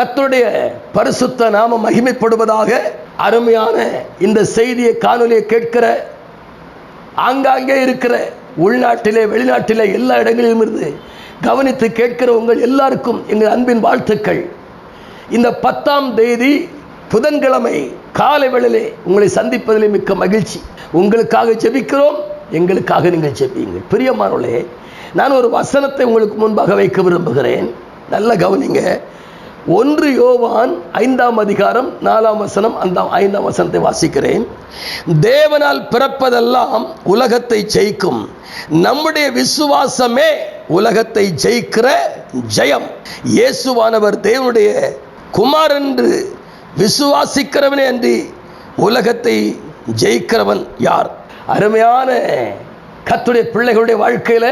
கத்தருடைய பரிசுத்த நாம மகிமைப்படுவதாக அருமையான இந்த செய்தியை காணொலியை கேட்கிற ஆங்காங்கே இருக்கிற உள்நாட்டிலே வெளிநாட்டிலே எல்லா இடங்களிலும் இருந்து கவனித்து கேட்கிற உங்கள் எல்லாருக்கும் எங்கள் அன்பின் வாழ்த்துக்கள். இந்த பத்தாம் தேதி புதன்கிழமை காலை வேளையிலே உங்களை சந்திப்பதிலே மிக்க மகிழ்ச்சி. உங்களுக்காக ஜெபிக்கிறோம் எங்களுக்காக நீங்கள் ஜெபியுங்கள். பிரியமானோளே நான் ஒரு வசனத்தை உங்களுக்கு முன்பாக வைக்க விரும்புகிறேன். நல்ல கவனிங்க. ஒன்று யோவான் ஐந்தாம் அதிகாரம் நாலாம் வசனம் அந்த ஐந்தாம் வசனத்தை வாசிக்கிறேன். தேவனால் பிறப்பதெல்லாம் உலகத்தை ஜெயிக்கும். நம்முடைய விசுவாசமே உலகத்தை ஜெயிக்கிற ஜெயம். இயேசுவானவர் தேவனுடைய குமார் என்று விசுவாசிக்கிறவனே அன்றி உலகத்தை ஜெயிக்கிறவன் யார்? அருமையான கத்துடைய பிள்ளைகளுடைய வாழ்க்கையில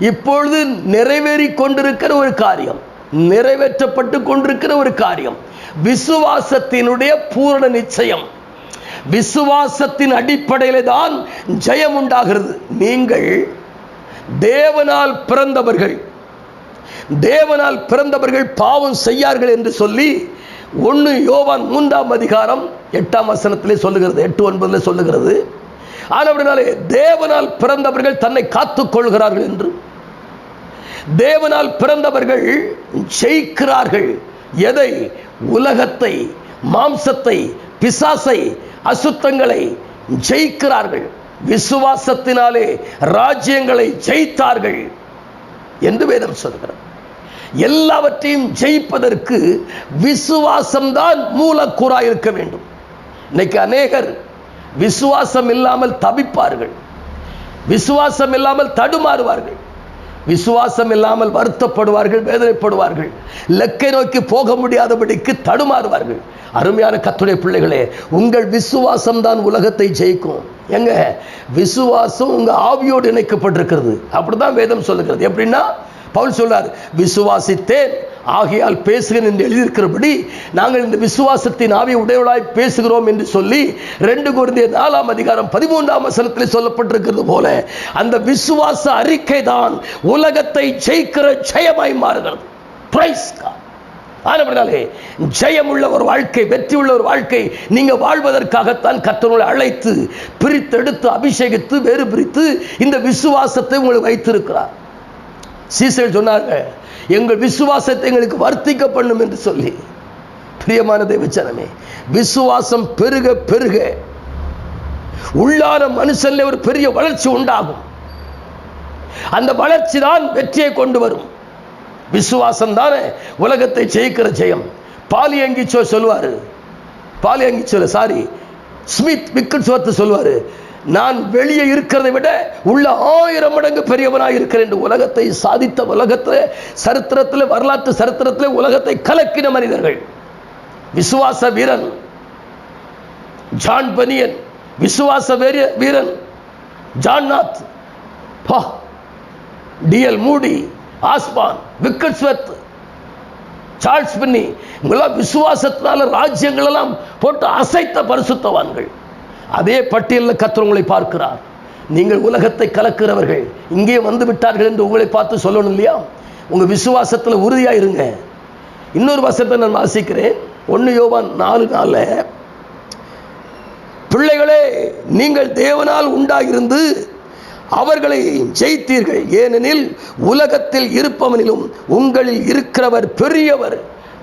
இப்பொழுது நிறைவேறி கொண்டிருக்கிற ஒரு காரியம். நிறைவேற்றப்பட்டு கொண்டிருக்கிற ஒரு காரியம். விசுவாசத்தினுடைய பூரண நிச்சயம். விசுவாசத்தின் அடிப்படையில் தான் ஜெயம் உண்டாகிறது. நீங்கள் தேவனால் பிறந்தவர்கள் தேவனால் பிறந்தவர்கள் பாவம் செய்யார்கள் என்று சொல்லி ஒன்று யோவான் மூன்றாம் அதிகாரம் எட்டாம் வசனத்திலே சொல்லுகிறது எட்டு ஒன்பதுல சொல்லுகிறது. ஆனபடினாலே தேவனால் பிறந்தவர்கள் தன்னை காத்துக் கொள்கிறார்கள் என்று. தேவனால் பிறந்தவர்கள் ஜெயிக்கிறார்கள். எதை? உலகத்தை மாம்சத்தை பிசாசை அசுத்தங்களை ஜெயிக்கிறார்கள். விசுவாசத்தினாலே ராஜ்யங்களை ஜெயித்தார்கள் என்று வேதம் சொல்கிறது. எல்லாவற்றையும் ஜெயிப்பதற்கு விசுவாசம்தான் மூலக்கூறா இருக்க வேண்டும். இன்னைக்கு அநேகர் விசுவாசம் இல்லாமல் தவிப்பார்கள். விசுவாசம் இல்லாமல் தடுமாறுவார்கள். விசுவாசம் இல்லாமல் வருத்தப்படுவார்கள் வேதனைப்படுவார்கள். லக்கை நோக்கி போக முடியாதபடிக்கு தடுமாறுவார்கள். அருமையான கத்துடைய பிள்ளைகளே உங்கள் விசுவாசம் தான் உலகத்தை ஜெயிக்கும். எங்க? விசுவாசம் உங்க ஆவியோடு இணைக்கப்பட்டிருக்கிறது. அப்படிதான் வேதம் சொல்லுகிறது. எப்படின்னா பவுல் சொல்றார் விசுவாசித்தேன் ஆகையால் பேசுகிறேன் என்று எழுதியிருக்கிறபடி நாங்கள் இந்த விசுவாசத்தின் ஆவி உடையவளாய் பேசுகிறோம் என்று சொல்லி ரெண்டு குருந்திய நாலாம் அதிகாரம் பதிமூன்றாம் வசனத்தில் சொல்லப்பட்டிருக்கிறது போல அந்த விசுவாச அறிக்கை தான் உலகத்தை ஜெயிக்கிற ஜெயமாய் மாறுகிறது. பிரைஸ் ஆனபடினாலே ஜெயமுள்ள ஒரு வாழ்க்கை வெற்றி உள்ள ஒரு வாழ்க்கை நீங்கள் வாழ்வதற்காகத்தான் கத்தர்களை அழைத்து பிரித்தெடுத்து அபிஷேகித்து வேறு பிரித்து இந்த விசுவாசத்தை உங்களுக்கு வைத்திருக்கிறார். சீசல் சொன்னாங்க எங்கள் விசுவாசத்தை எங்களுக்கு வர்த்திக்க பண்ணும் என்று சொல்லி. பிரியமான தேவச்சனமே விசுவாசம் பெருக பெருக உள்ளான மனுஷன்ல ஒரு பெரிய வளர்ச்சி உண்டாகும். அந்த வளர்ச்சி தான் வெற்றியை கொண்டு வரும். விசுவாசம் தானே உலகத்தை ஜெயிக்கிற ஜெயம். பாலியங்கிச்சோ சொல்லுவாரு. பாலியங்கிச்சோ சாரி ஸ்மித் விக்கட் சோத்து சொல்லுவாரு. நான் வெளியே இருக்கிறதை விட உள்ள ஆயிரம் மடங்கு பெரியவனாக இருக்கிறேன் என்று உலகத்தை சாதித்த உலகத்தில் சரித்திரத்தில் வரலாற்று சரித்திரத்தில் உலகத்தை கலக்கின மனிதர்கள். விசுவாச வீரன். ஜான் பனியன் விசுவாச வீரன். ஜான்நாத் பா. டிஎல் மூடி ஆஸ்பான் விக்கட் ஸ்வத் சார்ல்ஸ் பின்னி. இவங்கெல்லாம் விசுவாசத்தினால ராஜ்யங்கள் எல்லாம் போட்டு அசைத்த பரிசுத்தவான்கள். அதே பட்டியலில் கத்தர் பார்க்கிறார். நீங்கள் உலகத்தை கலக்கிறவர்கள் இங்கே வந்து விட்டார்கள் என்று உங்களை பார்த்து சொல்லணும் இல்லையா? உங்க விசுவாசத்தில் உறுதியா இருங்க இன்னொரு வசத்தை நான் வாசிக்கிறேன். ஒன்று யோவான் நாலு நாள்ல பிள்ளைகளே நீங்கள் தேவனால் உண்டாகிருந்து அவர்களை ஜெயித்தீர்கள். ஏனெனில் உலகத்தில் இருப்பவனிலும் உங்களில் இருக்கிறவர் பெரியவர்.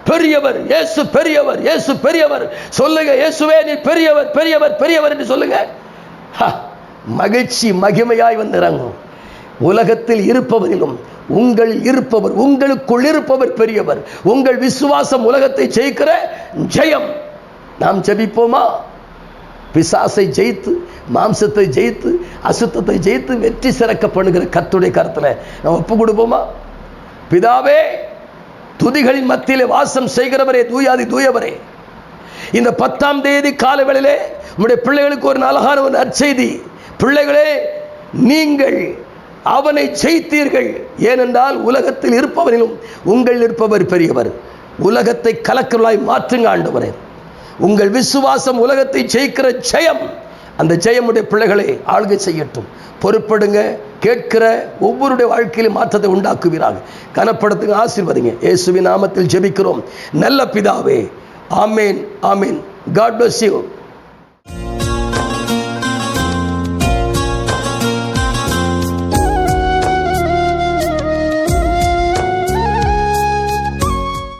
பெரியவர் இயேசு பெரியவர் இயேசு பெரியவர். சொல்லுங்க இயேசுவே நீ பெரியவர் பெரியவர் பெரியவர் என்று சொல்லுங்க. மகிழ்ச்சி மகிமையாய் வந்து இறங்கும். உலகத்தில் இருப்பவரிலும் உங்கள் இருப்பவர் உங்களுக்குள் இருப்பவர் பெரியவர். உங்கள் விசுவாசம் உலகத்தை ஜெயிக்கிற ஜெயம். நாம் ஜெபிப்போமா? பிசாசை ஜெயித்து மாம்சத்தை ஜெயித்து அசுத்தத்தை ஜெயித்து வெற்றி சிறக்க பண்ணுகிற கத்துடைய கருத்தில் நம்ம ஒப்பு கொடுப்போமா? பிதாவே துதிகளின் மத்தியிலே வாசம் செய்கிறவரே தூயாதி தூயவரே. இந்த பத்தாம் தேதி காலவேளையிலே உங்களுடைய பிள்ளைகளுக்கு ஒரு அழகான ஒரு நற்செய்தி. பிள்ளைகளே நீங்கள் அவனை ஜெயித்தீர்கள் ஏனென்றால் உலகத்தில் இருப்பவனிலும் உங்கள் இருப்பவர் பெரியவர். உலகத்தை கலக்கலாய் மாற்றுங்க ஆண்டவரே. உங்கள் விசுவாசம் உலகத்தை ஜெயிக்கிற ஜெயம் அந்த ஜெயமுடைய பிள்ளைகளை ஆளுகை செய்யட்டும். பொறுப்படுங்க. கேட்கிற ஒவ்வொருடைய வாழ்க்கையிலும் மாற்றத்தை உண்டாக்குவீராக. கனப்படுத்துங்க ஆசீர்வதிங்க. இயேசுவின் நாமத்தில் ஜெபிக்கிறோம். நல்ல பிதாவே ஆமேன் ஆமேன். God bless you